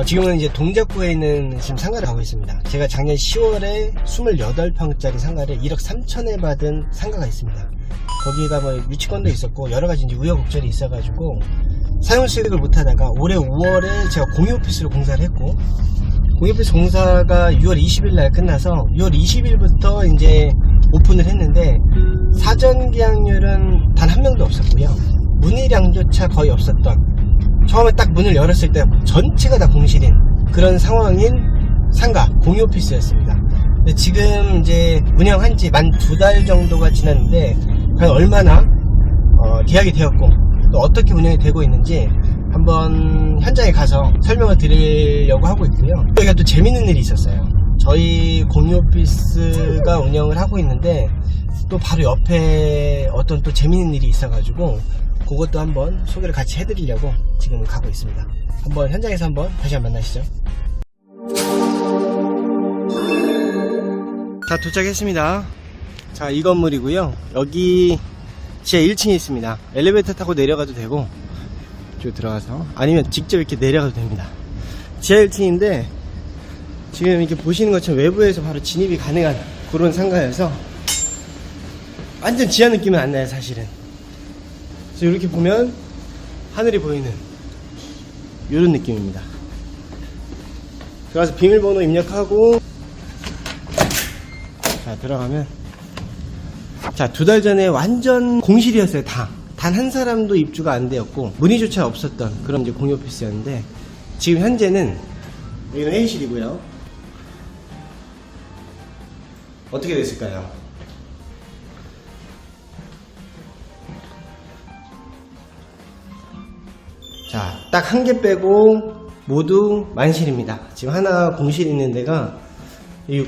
어, 지금은 이제 동작구에 있는 지금 상가를 가고 있습니다. 제가 작년 10월에 28평짜리 상가를 1억 3천에 받은 상가가 있습니다. 거기가 뭐 유치권도 있었고 여러 가지 이제 우여곡절이 있어가지고 사용 수익을 못하다가 올해 5월에 제가 공유 오피스로 공사를 했고 공유 오피스 공사가 6월 20일 날 끝나서 6월 20일부터 이제 오픈을 했는데 사전 계약률은 단 한 명도 없었고요. 문의량조차 거의 없었던 처음에 딱 문을 열었을 때 전체가 다 공실인 그런 상황인 상가 공유 오피스였습니다. 지금 이제 운영한 지 만 두 달 정도가 지났는데 과연 얼마나 어, 계약이 되었고 또 어떻게 운영이 되고 있는지 한번 현장에 가서 설명을 드리려고 하고 있고요. 저희가 또 재밌는 일이 있었어요. 저희 공유 오피스가 운영을 하고 있는데 또 바로 옆에 어떤 또 재밌는 일이 있어가지고 그것도 한번 소개를 같이 해드리려고 지금 가고 있습니다. 한번 현장에서 한번 다시 한번 만나시죠. 자 도착했습니다. 자 이 건물이고요. 여기 지하 1층에 있습니다. 엘리베이터 타고 내려가도 되고 쭉 들어가서 아니면 직접 이렇게 내려가도 됩니다. 지하 1층인데 지금 이렇게 보시는 것처럼 외부에서 바로 진입이 가능한 그런 상가여서 완전 지하 느낌은 안 나요 사실은. 그래서 이렇게 보면 하늘이 보이는 이런 느낌입니다. 들어가서 비밀번호 입력하고 자 들어가면 자 두 달 전에 완전 공실이었어요 다. 단 한 사람도 입주가 안 되었고 문의조차 없었던 그런 이제 공유 오피스였는데 지금 현재는 여기는 회의실이고요. 어떻게 됐을까요? 자, 딱 한 개 빼고 모두 만실입니다. 지금 하나 공실 있는 데가 이,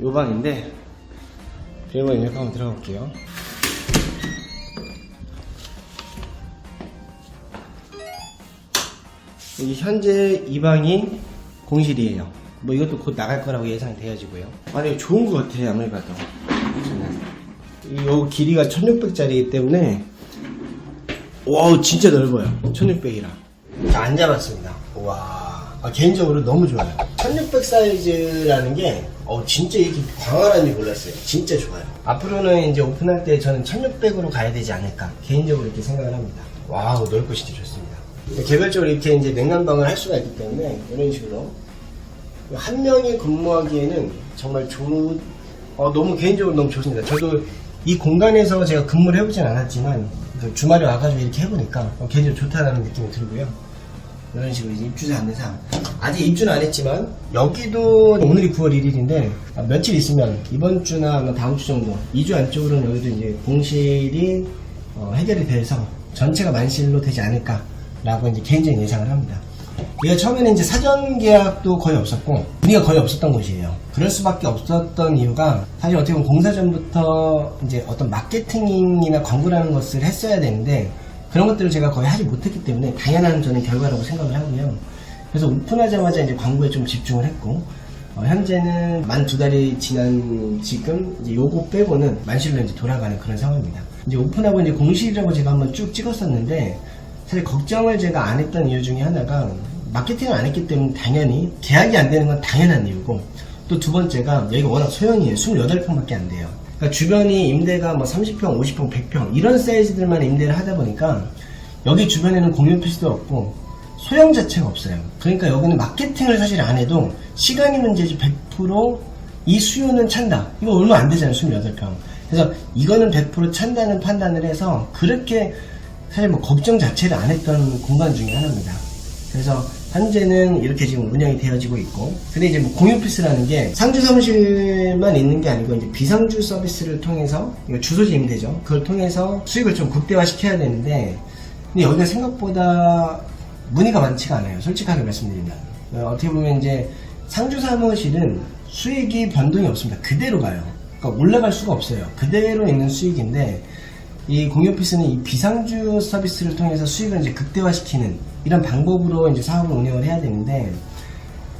요 방인데 비밀번호 입력 한번 들어가 볼게요. 여기 현재 이 방이 공실이에요. 뭐 이것도 곧 나갈 거라고 예상되어지고요. 아니 좋은 것 같아 아무리 봐도. 이 길이가 1600짜리이기 때문에 와우 진짜 넓어요. 1600이라 자 앉아봤습니다. 와 아, 개인적으로 너무 좋아요. 1600 사이즈라는 게 어, 진짜 이렇게 광활한지 몰랐어요. 진짜 좋아요. 앞으로는 이제 오픈할 때 저는 1600으로 가야 되지 않을까 개인적으로 이렇게 생각을 합니다. 와우 넓고 진짜 좋습니다. 개별적으로 이렇게 이제 냉난방을 할 수가 있기 때문에 이런 식으로 한 명이 근무하기에는 정말 좋은 어, 너무 개인적으로 너무 좋습니다. 저도 이 공간에서 제가 근무를 해보진 않았지만 그 주말에 와가지고 이렇게 해보니까 어, 개인적으로 좋다는 느낌이 들고요. 이런 식으로 입주자 안내상 아직 입주는 안 했지만 여기도 오늘이 9월 1일인데 며칠 있으면 이번 주나 다음 주 정도 2주 안쪽으로는 여기도 이제 공실이 어, 해결이 돼서 전체가 만실로 되지 않을까라고 이제 개인적인 예상을 합니다. 얘가 처음에는 이제 사전 계약도 거의 없었고 문의가 거의 없었던 곳이에요. 그럴 수밖에 없었던 이유가 사실 어떻게 보면 공사 전부터 이제 어떤 마케팅이나 광고라는 것을 했어야 되는데 그런 것들을 제가 거의 하지 못했기 때문에 당연한 저는 결과라고 생각을 하고요. 그래서 오픈하자마자 이제 광고에 좀 집중을 했고 어, 현재는 만 두 달이 지난 지금 이제 요거 빼고는 만실로 이제 돌아가는 그런 상황입니다. 이제 오픈하고 이제 공실이라고 제가 한번 쭉 찍었었는데 사실 걱정을 제가 안 했던 이유 중에 하나가 마케팅을 안 했기 때문에 당연히 계약이 안 되는 건 당연한 이유고 또 두 번째가 여기가 워낙 소형이에요. 28평밖에 안 돼요. 그러니까 주변이 임대가 뭐 30평, 50평, 100평 이런 사이즈들만 임대를 하다 보니까 여기 주변에는 공유 오피스도 없고 소형 자체가 없어요. 그러니까 여기는 마케팅을 사실 안 해도 시간이 문제지 100%이 수요는 찬다. 이거 얼마 안 되잖아요. 28평. 그래서 이거는 100% 찬다는 판단을 해서 그렇게 사실 뭐 걱정 자체를 안 했던 공간 중에 하나입니다. 그래서 현재는 이렇게 지금 운영이 되어지고 있고 근데 이제 뭐 공유 오피스라는 게 상주 사무실만 있는 게 아니고 이제 비상주 서비스를 통해서 이거 주소지 임대죠. 그걸 통해서 수익을 좀 극대화 시켜야 되는데 근데 여기가 생각보다 문의가 많지가 않아요. 솔직하게 말씀드리면 어, 어떻게 보면 이제 상주 사무실은 수익이 변동이 없습니다. 그대로 가요. 그러니까 올라갈 수가 없어요. 그대로 있는 수익인데 이 공유 오피스는 이 비상주 서비스를 통해서 수익을 이제 극대화시키는 이런 방법으로 이제 사업을 운영을 해야 되는데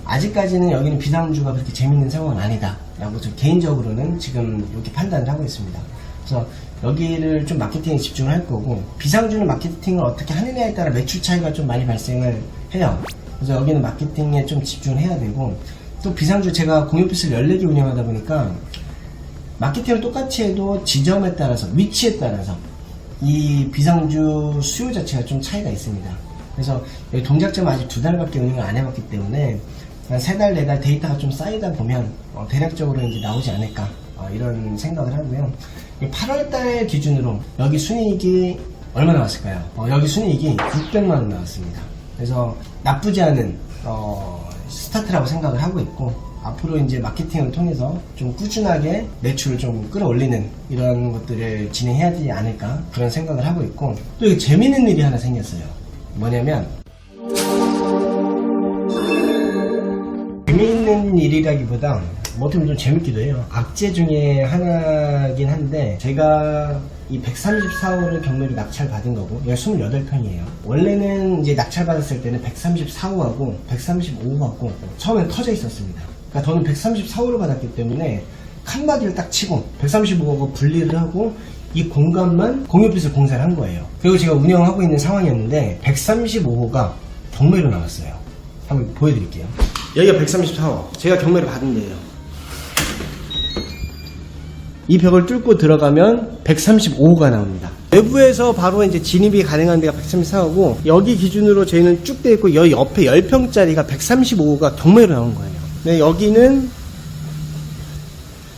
아직까지는 여기는 비상주가 그렇게 재밌는 상황은 아니다라고 저 개인적으로는 지금 이렇게 판단을 하고 있습니다. 그래서 여기를 좀 마케팅에 집중을 할 거고 비상주는 마케팅을 어떻게 하느냐에 따라 매출 차이가 좀 많이 발생을 해요. 그래서 여기는 마케팅에 좀 집중을 해야 되고 또 비상주 제가 공유오피스를 14개 운영하다 보니까 마케팅을 똑같이 해도 지점에 따라서 위치에 따라서 이 비상주 수요 자체가 좀 차이가 있습니다. 그래서 동작점 아직 두 달밖에 운영을 안 해봤기 때문에 한 세 달, 네 달 데이터가 좀 쌓이다 보면 어, 대략적으로 이제 나오지 않을까 어, 이런 생각을 하고요. 8월 달 기준으로 여기 순이익이 얼마 나왔을까요? 어, 여기 순이익이 600만 원 나왔습니다. 그래서 나쁘지 않은 어, 스타트라고 생각을 하고 있고 앞으로 이제 마케팅을 통해서 좀 꾸준하게 매출을 좀 끌어올리는 이런 것들을 진행해야 되지 않을까 그런 생각을 하고 있고 또 재밌는 일이 하나 생겼어요. 뭐냐면 재미있는 일이라기보다 뭐 어떻게 보면 좀 재밌기도 해요. 악재 중에 하나긴 한데 제가 이 134호를 경매로 낙찰 받은 거고 얘가 28평이에요. 원래는 이제 낙찰 받았을 때는 134호하고 135호하고 처음엔 터져 있었습니다. 그러니까 저는 134호를 받았기 때문에 칸막이를 딱 치고 135호하고 분리를 하고 이 공간만 공유오피스 공사를 한 거예요. 그리고 제가 운영하고 있는 상황이었는데 135호가 경매로 나왔어요. 한번 보여드릴게요. 여기가 134호. 제가 경매를 받은 데예요. 이 벽을 뚫고 들어가면 135호가 나옵니다. 외부에서 바로 이제 진입이 가능한 데가 134호고 여기 기준으로 저희는 쭉 돼 있고 여기 옆에 10평짜리가 135호가 경매로 나온 거예요. 근데 여기는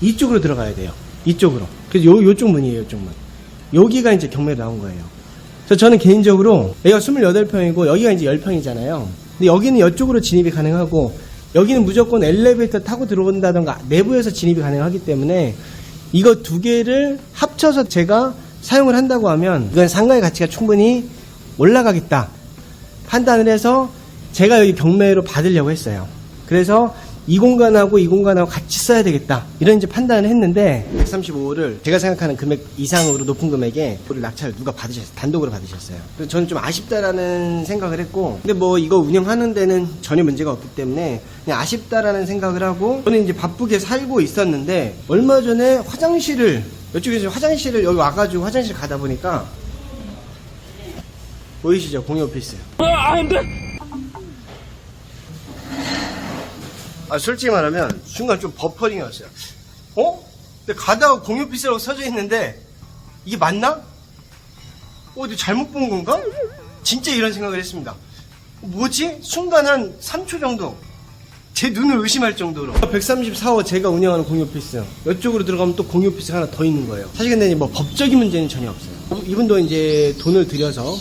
이쪽으로 들어가야 돼요. 이쪽으로. 그래서 요, 요쪽 문이에요, 요쪽 문. 여기가 이제 경매로 나온 거예요. 그래서 저는 개인적으로 여기가 28평이고 여기가 이제 10평이잖아요. 근데 여기는 이쪽으로 진입이 가능하고 여기는 무조건 엘리베이터 타고 들어온다던가 내부에서 진입이 가능하기 때문에 이거 두 개를 합쳐서 제가 사용을 한다고 하면 이건 상가의 가치가 충분히 올라가겠다 판단을 해서 제가 여기 경매로 받으려고 했어요. 그래서 이 공간하고 이 공간하고 같이 써야 되겠다. 이런 이제 판단을 했는데 135를 제가 생각하는 금액 이상으로 높은 금액에 그를 낙찰 누가 받으셨어요. 단독으로 받으셨어요. 그래서 저는 좀 아쉽다라는 생각을 했고 근데 뭐 이거 운영하는 데는 전혀 문제가 없기 때문에 그냥 아쉽다라는 생각을 하고 저는 이제 바쁘게 살고 있었는데 얼마 전에 화장실을 이쪽에서 화장실을 여기 와가지고 화장실 가다 보니까 보이시죠? 공유 오피스. 아, 솔직히 말하면 순간 좀 버퍼링이 왔어요. 어? 근데 가다가 공유 오피스라고 써져 있는데 이게 맞나? 어, 근데 잘못 본 건가? 진짜 이런 생각을 했습니다. 뭐지? 순간 한 3초 정도 제 눈을 의심할 정도로 134호 제가 운영하는 공유 오피스 이쪽으로 들어가면 또 공유 오피스가 하나 더 있는 거예요 사실 근데 뭐 법적인 문제는 전혀 없어요 이분도 이제 돈을 들여서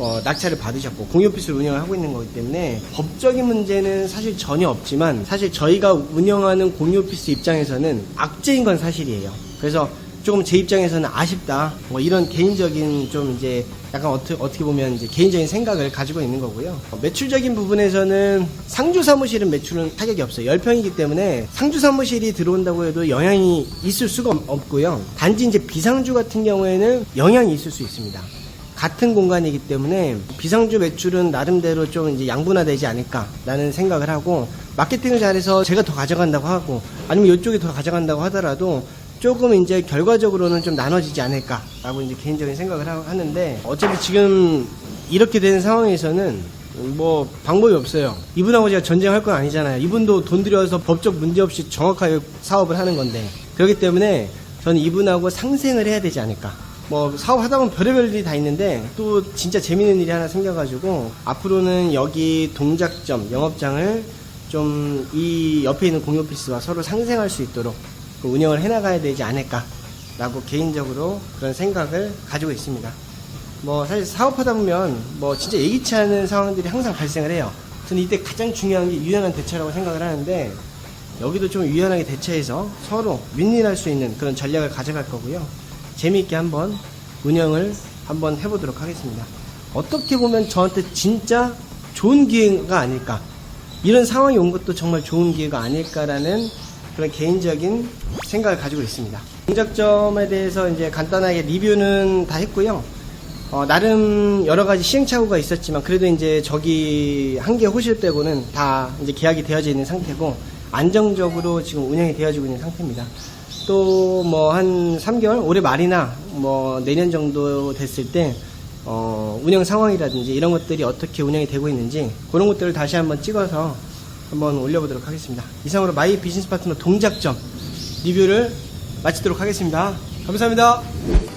어, 낙찰을 받으셨고 공유 오피스를 운영을 하고 있는 거기 때문에 법적인 문제는 사실 전혀 없지만 사실 저희가 운영하는 공유 오피스 입장에서는 악재인 건 사실이에요 그래서 조금 제 입장에서는 아쉽다. 뭐 이런 개인적인 좀 이제 약간 어떻게, 어떻게 보면 이제 개인적인 생각을 가지고 있는 거고요. 어, 매출적인 부분에서는 상주 사무실은 매출은 타격이 없어요. 10평이기 때문에 상주 사무실이 들어온다고 해도 영향이 있을 수가 없- 없고요. 단지 이제 비상주 같은 경우에는 영향이 있을 수 있습니다. 같은 공간이기 때문에 비상주 매출은 나름대로 좀 이제 양분화되지 않을까라는 생각을 하고 마케팅을 잘해서 제가 더 가져간다고 하고 아니면 이쪽이 더 가져간다고 하더라도 조금 이제 결과적으로는 좀 나눠지지 않을까라고 이제 개인적인 생각을 하- 하는데 어차피 지금 이렇게 되는 상황에서는 뭐 방법이 없어요. 이분하고 제가 전쟁할 건 아니잖아요. 이분도 돈 들여서 법적 문제 없이 정확하게 사업을 하는 건데 그렇기 때문에 저는 이분하고 상생을 해야 되지 않을까. 뭐 사업 하다 보면 별의별 일이 다 있는데 또 진짜 재밌는 일이 하나 생겨가지고 앞으로는 여기 동작점 영업장을 좀 이 옆에 있는 공유 오피스와 서로 상생할 수 있도록 그 운영을 해나가야 되지 않을까라고 개인적으로 그런 생각을 가지고 있습니다. 뭐 사실 사업하다 보면 뭐 진짜 예기치 않은 상황들이 항상 발생을 해요. 저는 이때 가장 중요한 게 유연한 대처라고 생각을 하는데 여기도 좀 유연하게 대처해서 서로 윈윈할 수 있는 그런 전략을 가져갈 거고요. 재미있게 한번 운영을 한번 해보도록 하겠습니다. 어떻게 보면 저한테 진짜 좋은 기회가 아닐까. 이런 상황이 온 것도 정말 좋은 기회가 아닐까라는 그런 개인적인 생각을 가지고 있습니다. 동작점에 대해서 이제 간단하게 리뷰는 다 했고요. 어, 나름 여러 가지 시행착오가 있었지만 그래도 이제 저기 한 개 호실 빼고는 다 이제 계약이 되어져 있는 상태고 안정적으로 지금 운영이 되어지고 있는 상태입니다. 또 뭐 한 3개월 올해 말이나 뭐 내년 정도 됐을 때 어, 운영 상황이라든지 이런 것들이 어떻게 운영이 되고 있는지 그런 것들을 다시 한번 찍어서 한번 올려보도록 하겠습니다. 이상으로 마이 비즈니스 파트너 동작점 리뷰를 마치도록 하겠습니다. 감사합니다.